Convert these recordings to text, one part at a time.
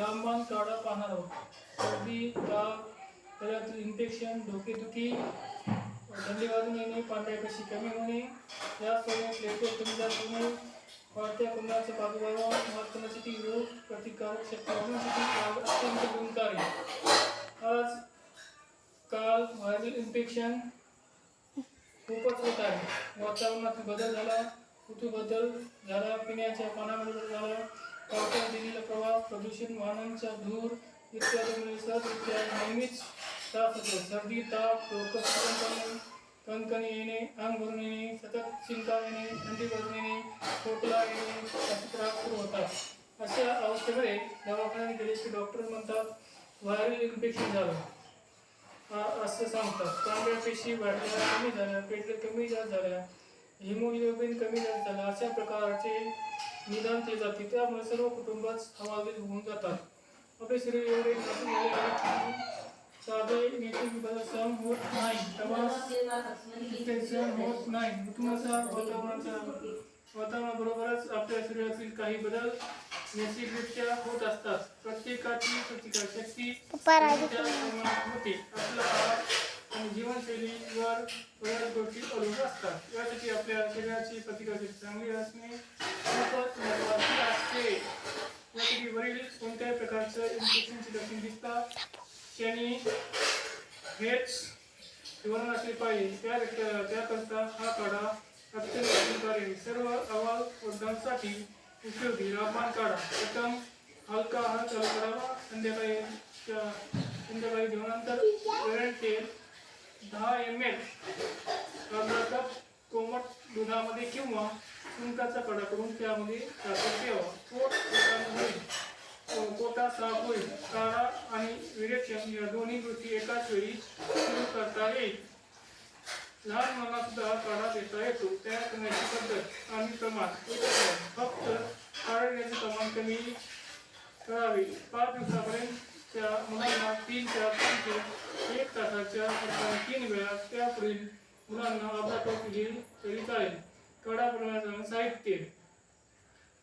रामबाण काढा पाहणार आहोत. सर्दी ताप त्याच्यात इन्फेक्शन डोकेदुखी थंडी वाजून येणे पांढऱ्या कशी कमी होणे याचबरोबर प्लेटो कमी जात होणे वाढत्या कुंभाचा प्रादुर्भाव मात करण्यासाठी रोग प्रतिकारक शक्ती वाढवण्यासाठी अत्यंत गुणकारी. आज काल व्हायरल इन्फेक्शन खूपच होत आहे. वातावरणात बदल झाला ऋतू बदल झाला पिण्याच्या पाण्यामध्ये बदल झाला. पावसाने दिलेला प्रवाह प्रदूषण वाहनांचा धूर इत्यादी नेहमीच त्रास होतो. सर्दी ताप डोकं कणकणी येणे अंग भरून येणे सतत चिंता येणे थंडी भरून येणे खोकला येणे असे त्रास सुरू होतात. अशा अवस्थेमध्ये दवाखान्यात गेले की डॉक्टर म्हणतात व्हायरल इन्फेक्शन झालं. असं सांगतात. पांढऱ्या पेशी वाढल्या कमी झाल्या पेटल्या कमी जास्त झाल्या हिमोग्लोबिन कमी झाला अशा प्रकारचे निदान केले जाते. त्यामुळे सर्व कुटुंबात हवालदिल होऊन जातात. आपले शरीर एवढे साधे होत नाही. प्रवास होत नाही. कुटुंबाचा वातावरणाच्या वातावरणाबरोबरच आपल्या शरीरातील काही बदल नैसर्गिकरित्या होत असतात. प्रत्येकाची प्रतिकार शक्ती पप्पा राजू. त्या प्रमाणात होते. आपला आहार आणि गोष्टी अवलंबून असतात. यासाठी आपल्या शरीराची प्रतिकारशक्ती चांगली असणे खूपच महत्त्वाचे असते. यासाठी वरील कोणत्याही प्रकारचं इन्फेक्शनची लक्षण दिसतात. त्यांनी हेच जीवन असले पाहिजे. त्या त्याकरता हा काढा. अत्यंत गुणकारी सर्व अहवाल वर्गांसाठी उपयोगी रामबाण काढा. प्रथम हलका आहार चालू करावा संध्याकाळी संध्याकाळी जेवणानंतर वेळ तेल दहा एम एल कर्नाटक कोमट दुधामध्ये किंवा सुंकाचा कडा करून त्यामध्ये टाकून ठेवा. पोट होईल पोटा साफ होईल. काढा आणि विरेक्षण या दोन्ही गोष्टी एकाच वेळी सुरू करता येईल. लहान मुलांना सुद्धा काढा देता येतो. तयार करण्याची पद्धत आणि प्रमाण फक्त काढण्याचे प्रमाण कमी करावे. पाच दिवसापर्यंत च्या मुलांना तीन चार पंचे एक तासाच्या तीन वेळा त्यापुढील मुलांना अर्धा टोप घेईल तरी चालेल. कडा बनवण्याचं साहित्य.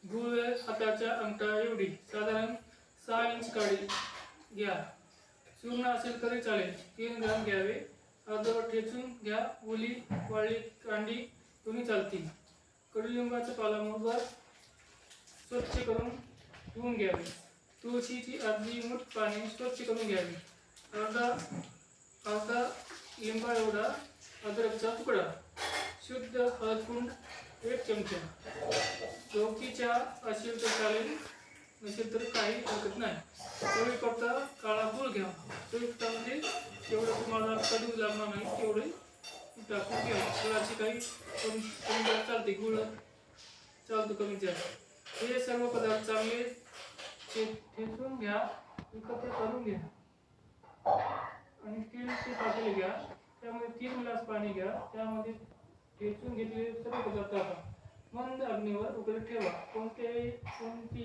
गुळ हाताच्या अंगठा एवढी. साधारण सहा इंच काळी घ्या. चूर्ण असेल तरी चालेल. तीन ग्राम घ्यावे. अर्धवट ठेचून घ्या. ओली वाळली कांडी दोन्ही चालतील. कडुलिंबाचं पाला पालामुळवर स्वच्छ करून धुवून घ्यावे. तुळशीची अर्धी मूठ पाणी स्वच्छ करून घ्यावी. अर्धा अर्धा लिंबा एवढा अद्रकचा तुकडा. शुद्ध हळदकुंड एक चमचा. गवतीच्या असेल तर चालेल नसेल तर काही हरकत नाही. तेवढी फक्त काळा गुळ घ्या. त्यामध्ये म्हणजे तेवढं तुम्हाला कडू लागणार नाही तेवढे टाकून घ्या. गुळाची काही कमी कमी जास्त चालते. गुळ चालतो कमी जास्त हे सर्व पदार्थ चांगले ठेचून घ्या एकत्र करून घ्या आणि तीळ ते घ्या त्यामध्ये तीन ग्लास पाणी घ्या त्यामध्ये ठेचून घेतलेले सर्व पदार्थ टाका मंद अग्नीवर उकळत ठेवा कोणत्याही कोणती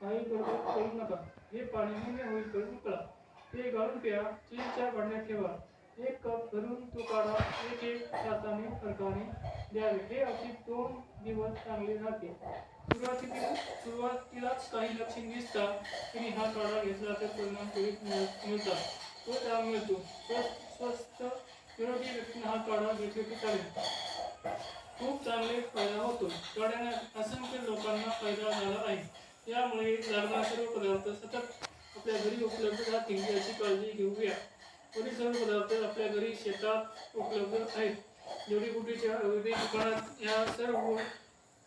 काही गडबड करू नका हे पाणी निम्मे होईपर्यंत उकळा ते गाळून प्या चीनच्या पाण्यात ठेवा एक कप भरून तो काढा तासाने फरकाने द्यावे. हे अशी दोन दिवस चांगले राहते. सुरुवातीला सुरुवातीलाच काही लक्षण दिसतात तरी हा काढा घेतला तर परिणाम त्वरित मिळतात तो त्याला मिळतो स्वस्त स्वस्थ निरोगी व्यक्तीने हा काढा घेतले की चालेल. खूप चांगले फायदा होतो. काढ्याने असंख्य लोकांना फायदा झाला आहे. यामुळे लागणारे सर्व पदार्थ सतत आपल्या घरी उपलब्ध राहतील याची काळजी घेऊया. वरील सर्व पदार्थ आपल्या घरी शेतात उपलब्ध आहेत. जडीबुटीच्या अगदी दुकानात या सर्व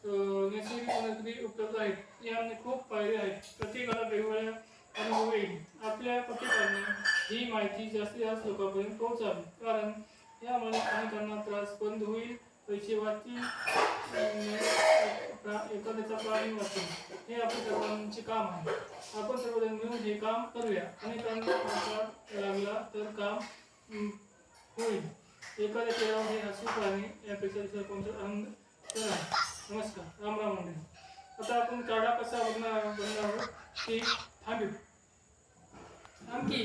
नैसर्गिक वनस्पती उपलब्ध आहेत. यामध्ये खूप फायदे आहेत. प्रत्येकाला वेगवेगळ्या अनुभव येईल. आपल्या पतीकांनी ही माहिती जास्तीत जास्त लोकांपर्यंत पोहोचावी. कारण यामुळे अनेकांना त्रास बंद होईल पैसे वाचतील एखाद्याचा प्राणी वाचतील हे आपल्या सर्वांचे काम आहे. आपण सर्वजण मिळून हे काम करूया. अनेकांना लागला तर काम होईल. एखाद्या चेहऱ्यावर हे हसू पाहणे यापेक्षा दुसरा कोणता आनंद नमस्कार राम राम मंडळी आता आपण काढा कसा बघणार बनणार आहोत ते थांबू। आणखी